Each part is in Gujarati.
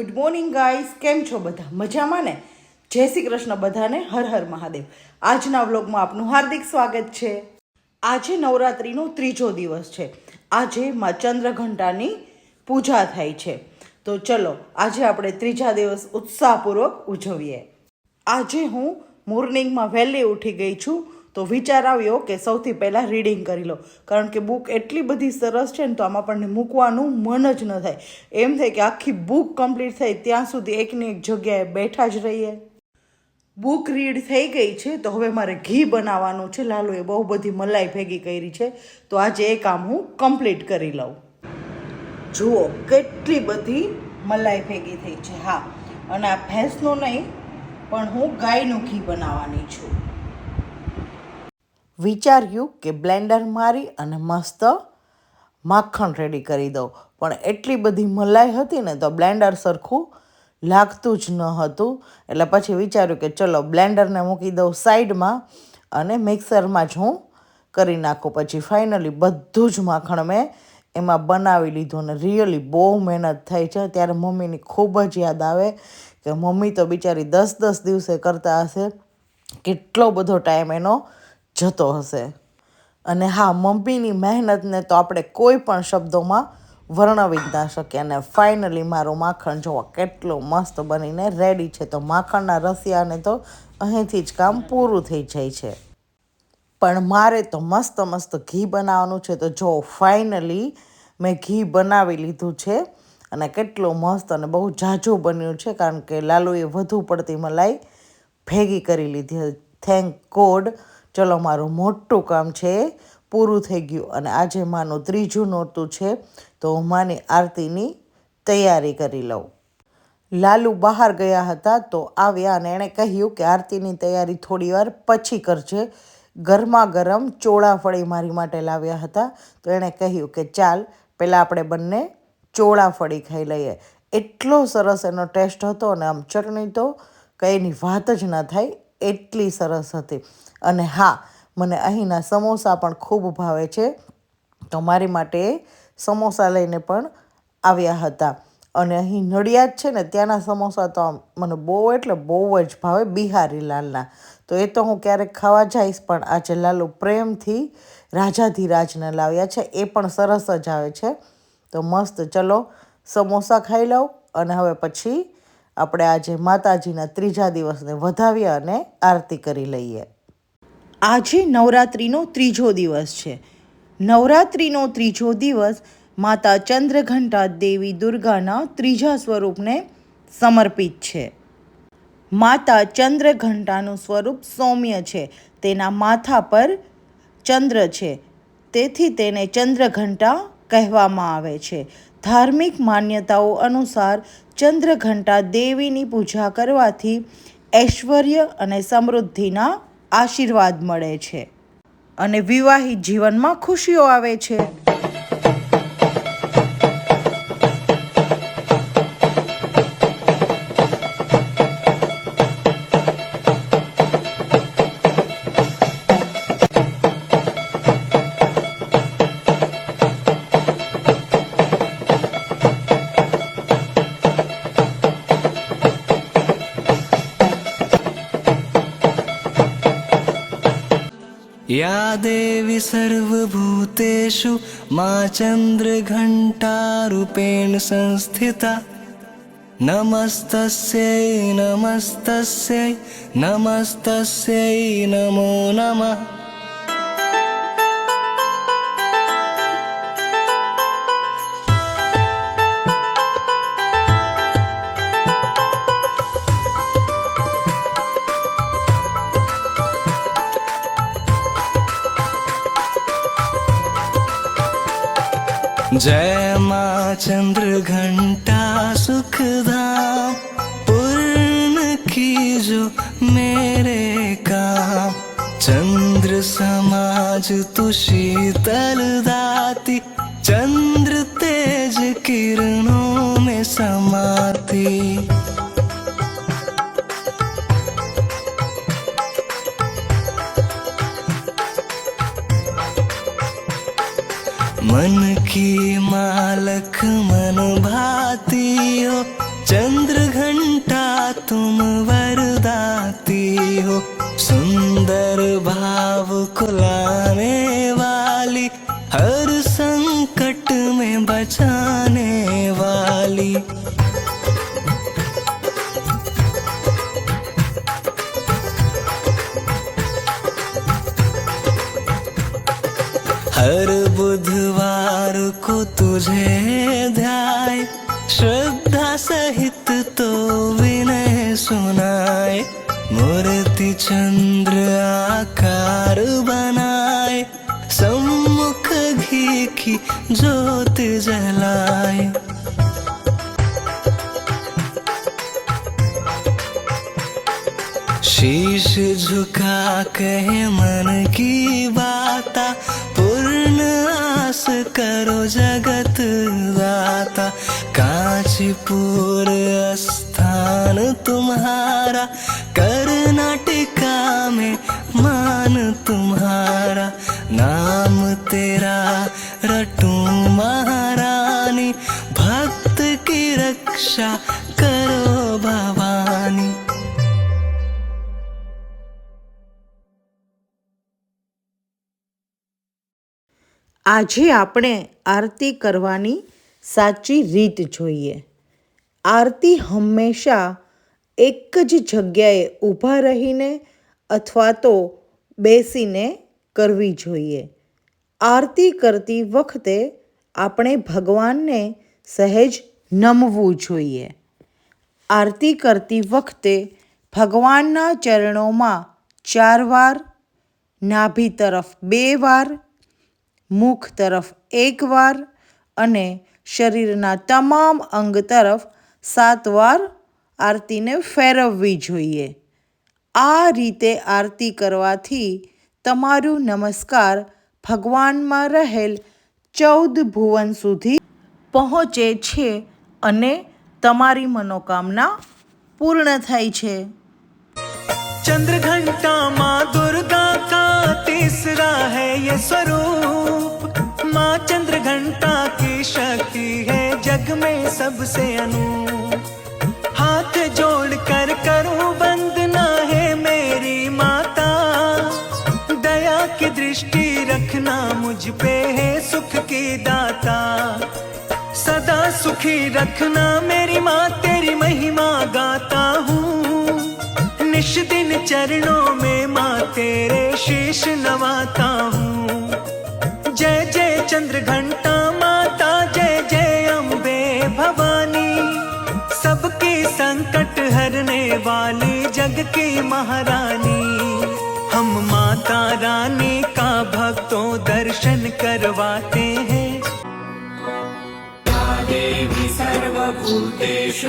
ગુડ મોર્નિંગ ગાઈસ, કેમ છો બધા? મજામાં ને? જય શ્રી કૃષ્ણ બધાને, હર હર મહાદેવ. આજના વ્લોગમાં આપનું હાર્દિક સ્વાગત છે. આજે નવરાત્રિનો ત્રીજો દિવસ છે. આજે માં ચંદ્રઘંટાની પૂજા થાય છે. તો ચલો, આજે આપણે ત્રીજા દિવસ ઉત્સાહપૂર્વક ઉજવીએ. આજે હું મોર્નિંગમાં વહેલી ઉઠી ગઈ છું. તો વિચાર આવ્યો કે સૌથી પહેલાં રીડિંગ કરી લો. કારણ કે બુક એટલી બધી સરસ છે ને તો આમાં આપણને મૂકવાનું મન જ ન થાય. એમ થાય કે આખી બુક કમ્પ્લીટ થાય ત્યાં સુધી એકની એક જગ્યાએ બેઠા જ રહીએ. બુક રીડ થઈ ગઈ છે તો હવે મારે ઘી બનાવવાનું છે. લાલુએ બહુ બધી મલાઈ ભેગી કરી છે. તો આજે એ કામ હું કમ્પ્લીટ કરી લઉં. જુઓ કેટલી બધી મલાઈ ભેગી થઈ છે. હા, અને આ ભેંસનું નહીં, પણ હું ગાયનું ઘી બનાવવાની છું. વિચાર્યું કે બ્લેન્ડર મારી અને મસ્ત માખણ રેડી કરી દઉં. પણ એટલી બધી મલાઈ હતી ને તો બ્લેન્ડર સરખું લાગતું જ ન હતું. એટલે પછી વિચાર્યું કે ચલો બ્લેન્ડરને મૂકી દઉં સાઈડમાં અને મિક્સરમાં જ હું કરી નાખું. પછી ફાઇનલી બધું જ માખણ મેં એમાં બનાવી લીધું અને રિયલી બહુ મહેનત થઈ છે. ત્યારે મમ્મીની ખૂબ જ યાદ આવે કે મમ્મી તો બિચારી દસ દસ દિવસે કરતા હશે. કેટલો બધો ટાઈમ એનો જતો હશે. અને હા, મમ્મીની મહેનતને તો આપણે કોઈ પણ શબ્દોમાં વર્ણવી ના શકીએ. અને ફાઇનલી મારું માખણ જોવો કેટલું મસ્ત બનીને રેડી છે. તો માખણના રસિયાને તો અહીંથી જ કામ પૂરું થઈ જાય છે. પણ મારે તો મસ્ત મસ્ત ઘી બનાવવાનું છે. તો જો ફાઇનલી મેં ઘી બનાવી લીધું છે અને કેટલું મસ્ત અને બહુ ઝાઝું બન્યું છે. કારણ કે લાલુએ વધુ પડતી મલાઈ ભેગી કરી લીધી થેન્ક ગોડ ચલો, મારું મોટું કામ છે પૂરું થઈ ગયું અને આજે માનું ત્રીજું નોરતું છે, તો હું માની આરતીની તૈયારી કરી લઉં. લાલુ બહાર ગયા હતા તો આવ્યા અને એણે કહ્યું કે આરતીની તૈયારી થોડીવાર પછી કરજે. ગરમા ગરમ ચોળાફળી મારી માટે લાવ્યા હતા. તો એણે કહ્યું કે ચાલ, પહેલાં આપણે બંને ચોળાફળી ખાઈ લઈએ. એટલો સરસ એનો ટેસ્ટ હતો અને આમ ચટણી તો કંઈની વાત જ ના થાય, એટલી સરસ હતી. અને હા, મને અહીંના સમોસા પણ ખૂબ ભાવે છે. તો મારી માટે સમોસા લઈને પણ આવ્યા હતા. અને અહીં નડિયાદ છે ને, ત્યાંના સમોસા તો આમ મને બહુ એટલે બહુ જ ભાવે, બિહારી લાલના. તો એ તો હું ક્યારેક ખાવા જઈશ, પણ આજે લાલુ પ્રેમથી રાજાધીરાજને લાવ્યા છે. એ પણ સરસ જ આવે છે. તો મસ્ત, ચલો, સમોસા ખાઈ લઉં અને હવે પછી આપણે આજે માતાજીના ત્રીજા દિવસને વધાવીએ અને આરતી કરી લઈએ. આજે નવરાત્રિનો ત્રીજો દિવસ છે. નવરાત્રિનો ત્રીજો દિવસ માતા ચંદ્રઘંટા દેવી દુર્ગાના ત્રીજા સ્વરૂપને સમર્પિત છે. માતા ચંદ્રઘંટાનું સ્વરૂપ સૌમ્ય છે. તેના માથા પર ચંદ્ર છે. તેથી તેને ચંદ્રઘંટા કહેવામાં આવે છે. ધાર્મિક માન્યતાઓ અનુસાર ચંદ્રઘંટા દેવીની પૂજા કરવાથી ઐશ્વર્ય અને સમૃદ્ધિના આશીર્વાદ મળે છે અને વિવાહિત જીવનમાં ખુશીઓ આવે છે. या देवी सर्वभूतेषु मा चन्द्रघण्टारूपेण संस्थिता। नमस्तस्यै नमस्तस्यै नमस्तस्यै नमो नमः जय माँ चंद्रघंटा सुखधाम पूर्ण कीजो मेरे काम चंद्र समाज तु शीतल दाती चंद्र तेज किरणों में समाती मन की मालक मन भाती हो चंद्र घंटा तुम वरदाती हो सुंदर भाव को लाने वाली हर संकट में बचाने वाली तुझे ध्याय श्रद्धा सहित तो विनय सुनाए मूर्ति चंद्र आकार बनाए सम्मुख घी की ज्योत जलाए शीश झुका कहे मन की बाता पूर्ण आस करो जगत दाता। कांचीपुर स्थान तुम्हारा। कर्नाटका में मान तुम्हारा। नाम तेरा रटू महारानी। भक्त की रक्षा करो बाबा। આજે આપણે આરતી કરવાની સાચી રીત જોઈએ. આરતી હંમેશા એક જ જગ્યાએ ઊભા રહીને અથવા તો બેસીને કરવી જોઈએ. આરતી કરતી વખતે આપણે ભગવાનને સહેજ નમવું જોઈએ. આરતી કરતી વખતે ભગવાનના ચરણોમાં ચાર વાર, નાભી તરફ બે વાર મુખ તરફ એક વાર અને શરીરના તમામ અંગ તરફ સાત વાર આરતીને ફેરવવી જોઈએ. આ રીતે આરતી કરવાથી તમારું નમસ્કાર ભગવાનમાં રહેલ ચૌદ ભુવન સુધી પહોંચે છે અને તમારી મનોકામના પૂર્ણ થાય છે. ચંદ્રઘંટામાં દુર્ગા तीसरा है ये स्वरूप। माँ चंद्र घंटा की शक्ति है जग में सबसे अनूप। हाथ जोड़ कर करूँ वंदना है मेरी माता। दया की दृष्टि रखना मुझ पे है सुख की दाता। सदा सुखी रखना मेरी माँ, तेरी महिमा गाता हूँ। निश दिन चरणों में माँ तेरे शीश नवाता हूँ। जय जय चंद्र घंटा माता, जय जय अम्बे भवानी। सबके संकट हरने वाली जग की महारानी। हम माता रानी का भक्तों दर्शन करवाते हैं। देवी सर्वभूतेषु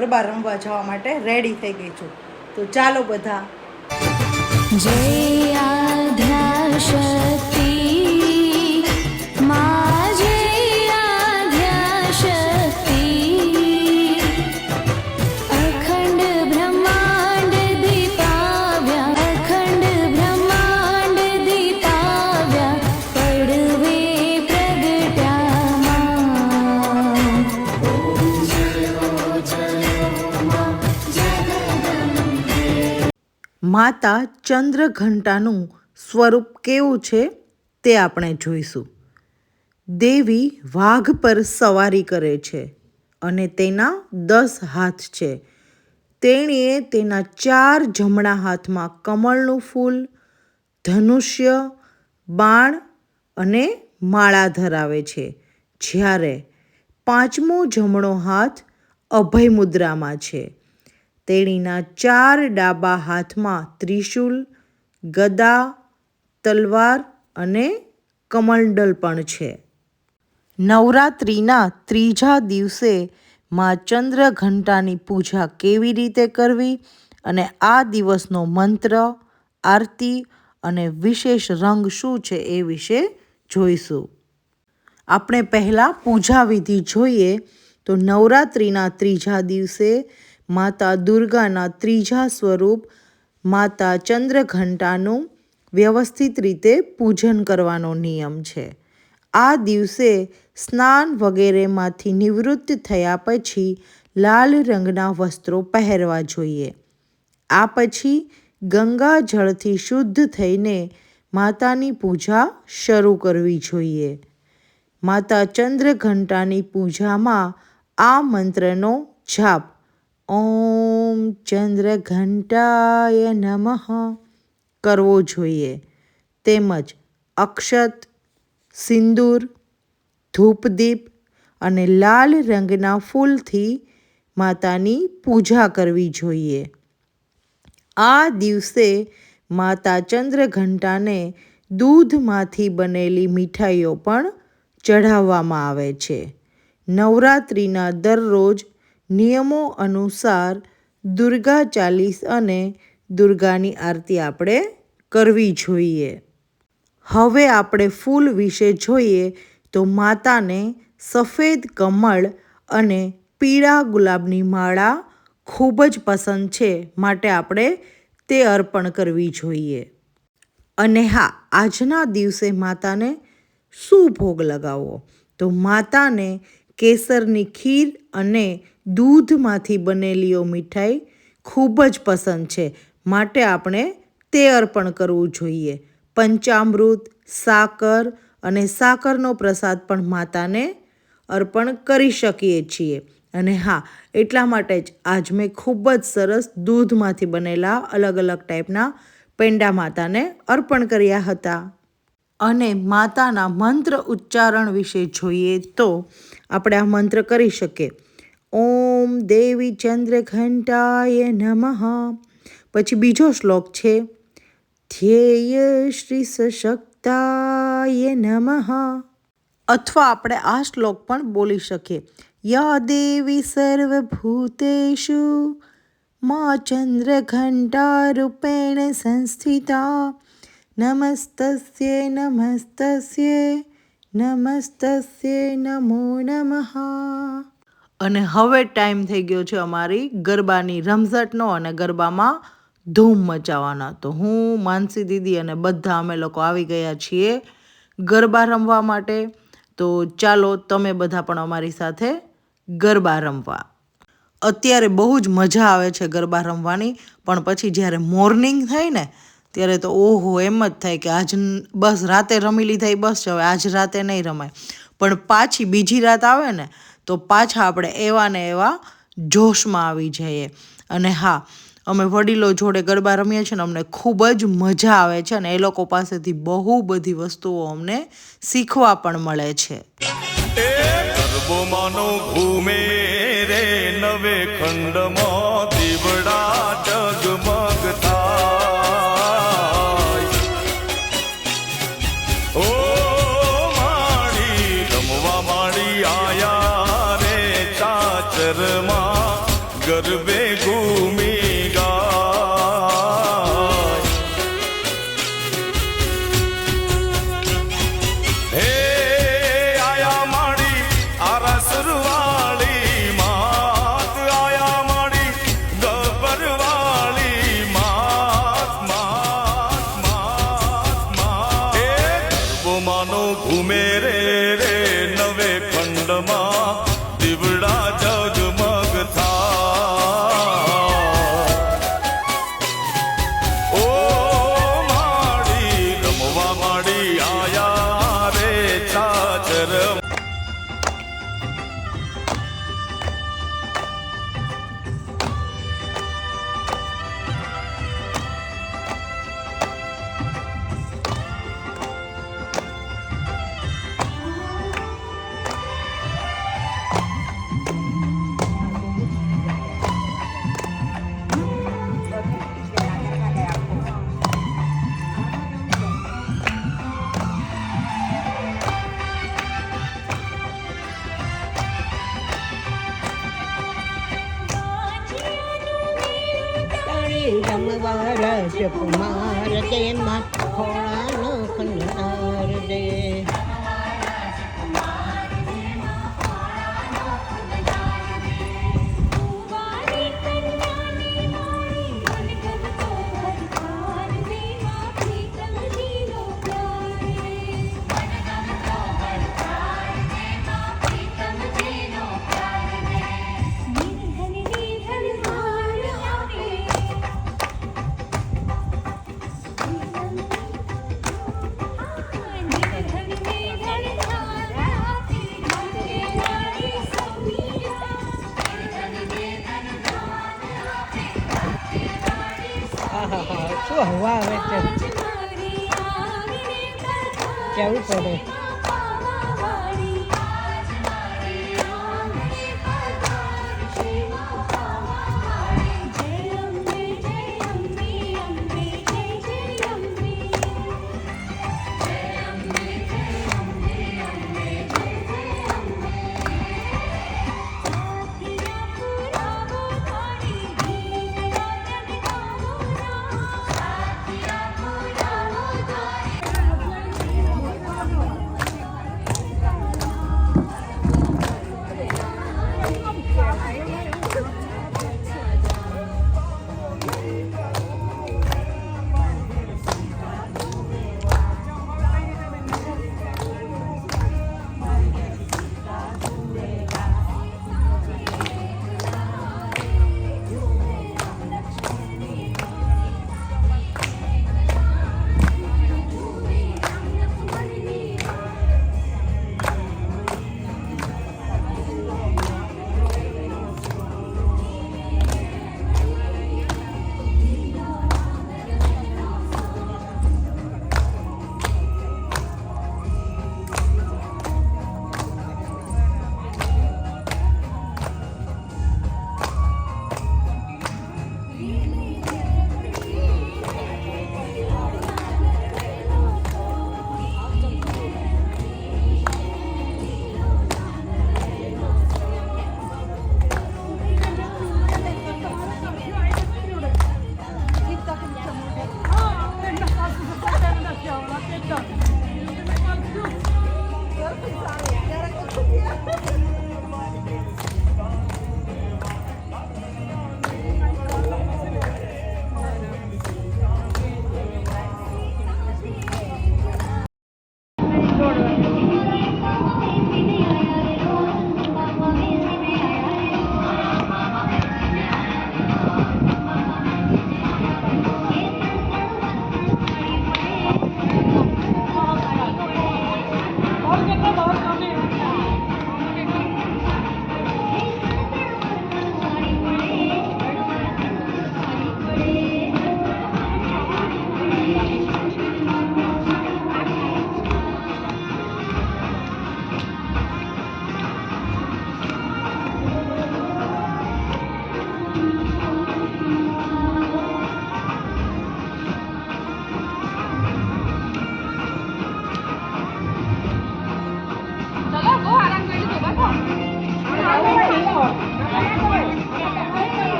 ગરબા રમવા જવા માટે રેડી થઈ ગઈ છું. તો ચાલો બધા. જય આધ્યા માતા ચંદ્રઘંટાનું સ્વરૂપ કેવું છે તે આપણે જોઈશું. દેવી વાઘ પર સવારી કરે છે અને તેના દસ હાથ છે. તેણીએ તેના ચાર જમણા હાથમાં કમળનું ફૂલ, ધનુષ્ય, બાણ અને માળા ધરાવે છે. જ્યારે પાંચમો જમણો હાથ અભય મુદ્રામાં છે. તેણીના ચાર ડાબા હાથમાં ત્રિશૂલ, ગદા, તલવાર અને કમંડલ પણ છે. નવરાત્રિના ત્રીજા દિવસે મા ચંદ્રઘંટાની પૂજા કેવી રીતે કરવી અને આ દિવસનો મંત્ર, આરતી અને વિશેષ રંગ શું છે એ વિશે જોઈશું. આપણે પહેલાં પૂજા વિધિ જોઈએ તો નવરાત્રિના ત્રીજા દિવસે માતા દુર્ગાના ત્રીજા સ્વરૂપ માતા ચંદ્રઘંટાનું વ્યવસ્થિત રીતે પૂજન કરવાનો નિયમ છે. આ દિવસે સ્નાન વગેરેમાંથી નિવૃત્ત થયા પછી લાલ રંગના વસ્ત્રો પહેરવા જોઈએ. આ પછી ગંગા જળથી શુદ્ધ થઈને માતાની પૂજા શરૂ કરવી જોઈએ. માતા ચંદ્રઘંટાની પૂજામાં આ મંત્રનો જાપ ઓમ ચંદ્રઘંટાય નમઃ કરવો જોઈએ. તેમજ અક્ષત, સિંદૂર, ધૂપદીપ અને લાલ રંગના ફૂલથી માતાની પૂજા કરવી જોઈએ. આ દિવસે માતા ચંદ્રઘંટાને દૂધમાંથી બનેલી મીઠાઈઓ પણ ચઢાવવામાં આવે છે. નવરાત્રિના દરરોજ નિયમો અનુસાર દુર્ગા ચાલીસ અને દુર્ગાની આરતી આપણે કરવી જોઈએ. હવે આપણે ફૂલ વિશે જોઈએ તો માતાને સફેદ કમળ અને પીળા ગુલાબની માળા ખૂબ જ પસંદ છે માટે આપણે તે અર્પણ કરવી જોઈએ. અને હા, આજના દિવસે માતાને શું ભોગ લગાવવો? તો માતાને કેસરની ખીર અને દૂધમાંથી બનેલીઓ મીઠાઈ ખૂબ જ પસંદ છે. માટે આપણે તે અર્પણ કરવું જોઈએ. પંચામૃત, સાકર અને સાકરનો પ્રસાદ પણ માતાને અર્પણ કરી શકીએ છીએ. અને હા, એટલા માટે જ આજ મેં ખૂબ જ સરસ દૂધમાંથી બનેલા અલગ અલગ ટાઈપના પેંડા માતાને અર્પણ કર્યા હતા. અને માતાના મંત્ર ઉચ્ચારણ વિશે જોઈએ તો આપણે આ મંત્ર કરી શકીએ. ઓમ દેવી ચંદ્રઘંટાય નમઃ. પછી બીજો શ્લોક છે, ધ્યેય શ્રી સશક્તાય નમઃ. અથવા આપણે આ શ્લોક પણ બોલી શકીએ. યા દેવી સર્વભૂતેષુ, મા ચંદ્રઘંટારૂપેણ સંસ્થિતા, નમસ્તસ્ય નમસ્તસ્ય નમસ્તસ્ય નમો નમઃ. અને હવે ટાઈમ થઈ ગયો છે અમારી ગરબાની રમઝટનો અને ગરબામાં ધૂમ મચાવવાના. તો હું, માનસી દીદી અને બધા અમે લોકો આવી ગયા છીએ ગરબા રમવા માટે. તો ચાલો તમે બધા પણ અમારી સાથે ગરબા રમવા. અત્યારે બહુ જ મજા આવે છે ગરબા રમવાની, પણ પછી જ્યારે મોર્નિંગ થાય ને, ત્યારે તો ઓહો, એમ જ થાય કે આજ બસ રાતે રમી લીધા બસ હવે આજ રાતે નહીં રમાય. પણ પાછી બીજી રાત આવે ને તો પાછા આપણે એવા ને એવા જોશમાં આવી જઈએ. અને હા, અમે વડીલો જોડે ગરબા રમીએ છીએ ને અમને ખૂબ જ મજા આવે છે અને એ લોકો પાસેથી બહુ બધી વસ્તુઓ અમને શીખવા પણ મળે છે. ઘૂમે રે નવે ખંડમાં ચાચરમાં ગરબે ઘૂમી જય મા ખોળાનો કંધાર શું હવા આવે છે? કેવું પડે?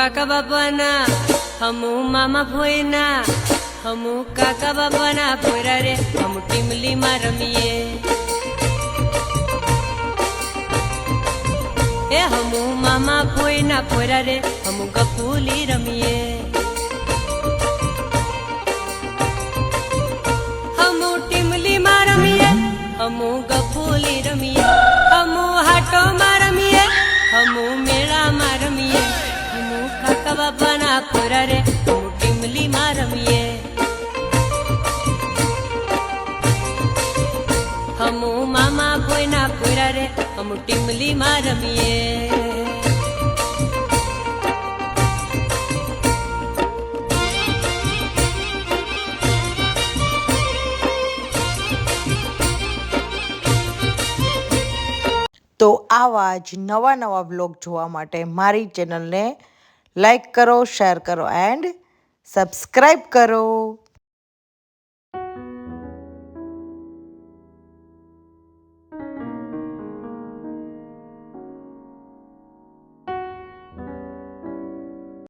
કાકા બાપાના, હમુ મામા ભોયના, હમુ કાકા બાપાના ભોયરા રે, હમુ ટીમલીમાં રમીએ. એ હમુ મામા ભોયના ભોયરા રે, હમુ ગપુલી રમીએ. હમુ ટીમલીમાં રમીએ, હમુ ગપુલી રમીએ. હમુ હાટોમાં રમીએ, હમુ મેળ પોરા રે ટીમલીમાં રમીએ. હમુ મામા ભોયના પોરા રે, હમુ ટીમલીમાં રમીએ. તો આવા જ નવા નવા બ્લોગ જોવા માટે મારી ચેનલને લાઈક કરો શેર કરો એન્ડ સબસ્ક્રાઈબ કરો.